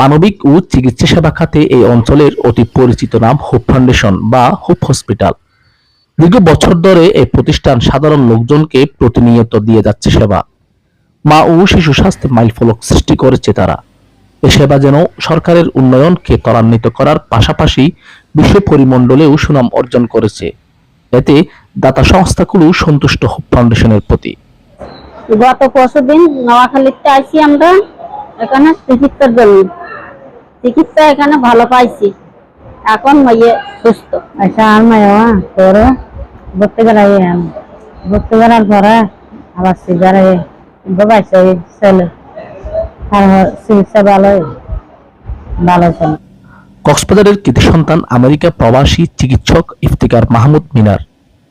মানবিক ও চিকিৎসা সেবা খাতে এই অঞ্চলের অতি পরিচিত নাম হোপ ফাউন্ডেশন বা হোপ হসপিটাল। দীর্ঘ বছর ধরে এই প্রতিষ্ঠান সাধারণ লোকজনকে প্রতিনিয়ত দিয়ে যাচ্ছে সেবা। মা ও শিশু স্বাস্থ্যে মাইলফলক সৃষ্টি করেছে তারা। এ সেবা যেন সরকারের উন্নয়নকে ত্বরান্বিত করার পাশাপাশি বিশ্ব পরিমণ্ডলেও সুনাম অর্জন করেছে। এতে দাতা সংস্থাগুলো সন্তুষ্ট হোপ ফাউন্ডেশনের প্রতি। গত পরশু দিন নোয়াখালীতে আইছি আমরা, এখানে চিকিৎসার জন্য। চিকিৎসা এখানে ভালো পাইছি। এখন মেয়ে সুস্থ। আচ্ছা আর মায়া তোর ভর্তি করাই ভর্তি করার পরে আবার সিজারে বাবাইছে ছেলে। আর চিকিৎসা ভালো ভালো ছিল কক্সবাজারের কৃতি সন্তান আমেরিকা প্রবাসী চিকিৎসক ইফতিকার মাহমুদ মিনার।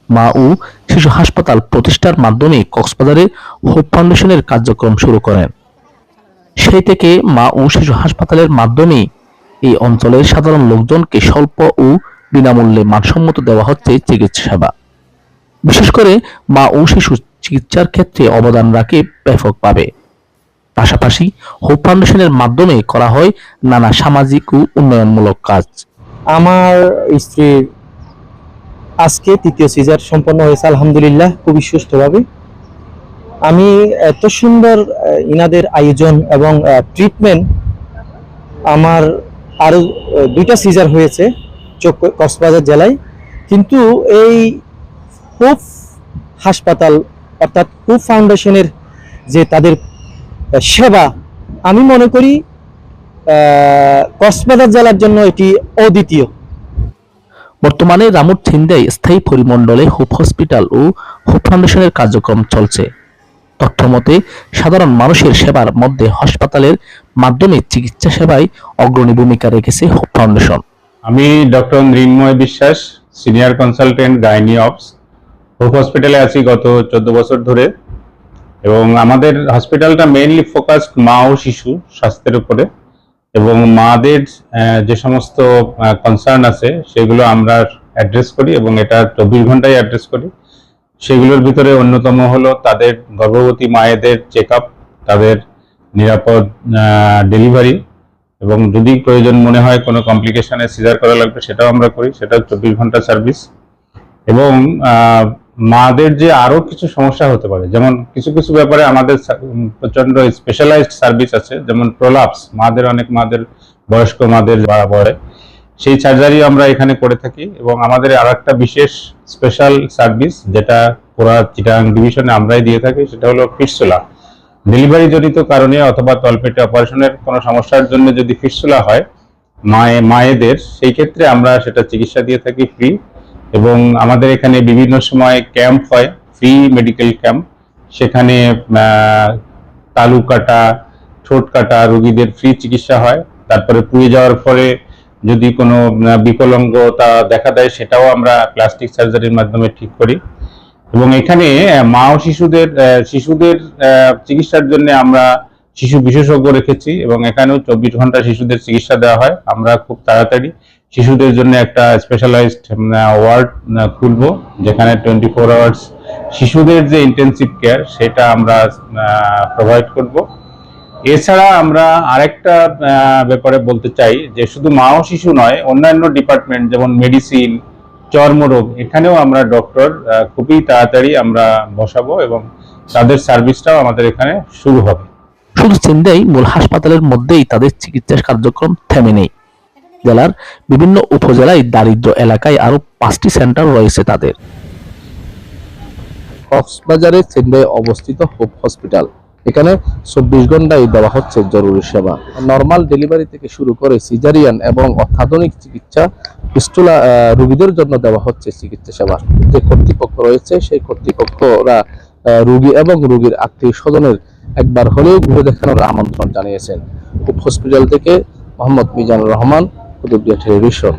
মা ও শিশু হাসপাতাল প্রতিষ্ঠার মাধ্যমে কক্সবাজারে হোপ ফাউন্ডেশনের কার্যক্রম শুরু করেন। সেই থেকে মা ও শিশু হাসপাতালের মাধ্যমে এই অঞ্চলের সাধারণ লোকজনকে স্বল্প ও বিনামূল্যে মানসম্মত দেওয়া হচ্ছে চিকিৎসা সেবা। বিশেষ করে মা ও শিশু চিকিৎসার ক্ষেত্রে অবদান রাখে ব্যাপকভাবে পাশাপাশি হোপ ফাউন্ডেশনের মাধ্যমে করা হয় নানা সামাজিক ও উন্নয়নমূলক কাজ। আমার স্ত্রীর আজকে তৃতীয় সিজার সম্পন্ন হয়েছে, আলহামদুলিল্লাহ, খুবই সুস্থভাবে। আমি এত সুন্দর ইনাদের আয়োজন এবং ট্রিটমেন্ট আমার আরও আহ, দুইটা সিজার হয়েছে চোখ কক্সবাজার জেলায়। কিন্তু এই কুফ হাসপাতাল অর্থাৎ কুফ ফাউন্ডেশনের যে তাদের সেবা আমি মনে করি কক্সবাজার জেলার জন্য এটি অদ্বিতীয়। বর্তমানে রামুর থিন্দায় স্থায়ী পরিমণ্ডলে হোপ হসপিটাল ও হোপ ফাউন্ডেশনের কার্যক্রম চলছে। তথ্য মতে সাধারণ মানুষের সেবার মধ্যে হাসপাতালের মাধ্যমে চিকিৎসা সেবায় অগ্রণী ভূমিকা রেখেছে হোপ ফাউন্ডেশন। আমি doctor Mrinmoy Biswas, senior consultant gynae obs. Hope হসপিটালে আছি গত চোদ্দ বছর ধরে এবং আমাদের হসপিটালটা মেইনলি ফোকাসড মা ও শিশু স্বাস্থ্যের উপরে এবং মাদের যে সমস্ত কনসার্ন আছে সেগুলো আমরা অ্যাড্রেস করি এবং এটা চব্বিশ ঘন্টায় অ্যাড্রেস করি। সেগুলোর ভিতরে অন্যতম হলো তাদের গর্ভবতী মায়েদের চেক তাদের নিরাপদ ডেলিভারি এবং যদি প্রয়োজন মনে হয় কোনো কমপ্লিকেশানে সিজার করা লাগবে সেটাও আমরা করি, সেটা চব্বিশ ঘণ্টা সার্ভিস এবং মাদের যে আরও কিছু সমস্যা হতে পারে, যেমন কিছু কিছু ব্যাপারে আমাদের প্রচণ্ড স্পেশালাইজড সার্ভিস আছে, যেমন প্রলাপস মাদের অনেক মাদের বয়স্ক মাদের বাড়া পড়ে সেই সার্জারি আমরা এখানে করে থাকি এবং আমাদের আর একটা বিশেষ স্পেশাল সার্ভিস যেটা পুরা চিটাং ডিভিশনে আমরাই দিয়ে থাকি, সেটা হলো ফিটসুলা ডেলিভারি জনিত কারণে অথবা তলপেটে অপারেশনের কোনো সমস্যার জন্য যদি ফিটসুলা হয়, মায়ে, মায়েদের, সেই ক্ষেত্রে আমরা সেটা চিকিৎসা দিয়ে থাকি ফ্রি এবং আমাদের এখানে বিভিন্ন সময় ক্যাম্প হয় ফ্রি মেডিকেল ক্যাম্প সেখানে তালু কাটা ঠোঁট কাটা রুগীদের ফ্রি চিকিৎসা হয়। তারপরে পুড়ে যাওয়ার পরে যদি কোনো বিকলাঙ্গতা দেখা দেয়, সেটাও আমরা প্লাস্টিক সার্জারির মাধ্যমে ঠিক করি। এবং এখানে মা ও শিশুদের শিশুদের চিকিৎসার জন্য আমরা শিশু বিশেষজ্ঞ রেখেছি এবং এখানেও চব্বিশ ঘণ্টা শিশুদের চিকিৎসা দেওয়া হয়। আমরা খুব তাড়াতাড়ি শিশুদের জন্য একটা স্পেশালাইজড ওয়ার্ড খুলবো, যেখানে টোয়েন্টি ফোর আওয়ার্স শিশুদের যে ইন্টেনসিভ কেয়ার সেটা আমরা প্রোভাইড করব। এছাড়া আমরা আরেকটা আহ, ব্যাপারে বলতে চাই যে শুধু মা ও শিশু নয় অন্যান্য ডিপার্টমেন্ট যেমন মেডিসিন চর্মরোগ এখানেও আমরা ডক্টর খুবই তাড়াতাড়ি আমরা বসাবো এবং তাদের সার্ভিসটাও আমাদের এখানে শুরু হবে। শুধু চিন্তাই মূল হাসপাতালের মধ্যেই তাদের চিকিৎসা কার্যক্রম থেমে নেই। জেলার বিভিন্ন উপজেলায় দারিদ্র এলাকায় আরও পাঁচটি সেন্টার রয়েছে তাদের। কক্সবাজারে চেন্নাই অবস্থিত হোপ হসপিটাল। এখানে চব্বিশ ঘন্টায় দেওয়া হচ্ছে জরুরি সেবা। নর্মাল ডেলিভারি থেকে শুরু করে সিজারিয়ান এবং অত্যাধুনিক চিকিৎসা পিস্টুলা রোগীদের জন্য দেওয়া হচ্ছে চিকিৎসা সেবা। যে কর্তৃপক্ষ রয়েছে, সেই কর্তৃপক্ষরা রোগী এবং রোগীর আত্মীয় স্বজনের একবার হলেও ঘুরে দেখানোর আমন্ত্রণ জানিয়েছেন। হসপিটাল থেকে মোহাম্মদ মিজানুর রহমান, কুতুবদিয়া টেলিভিশন।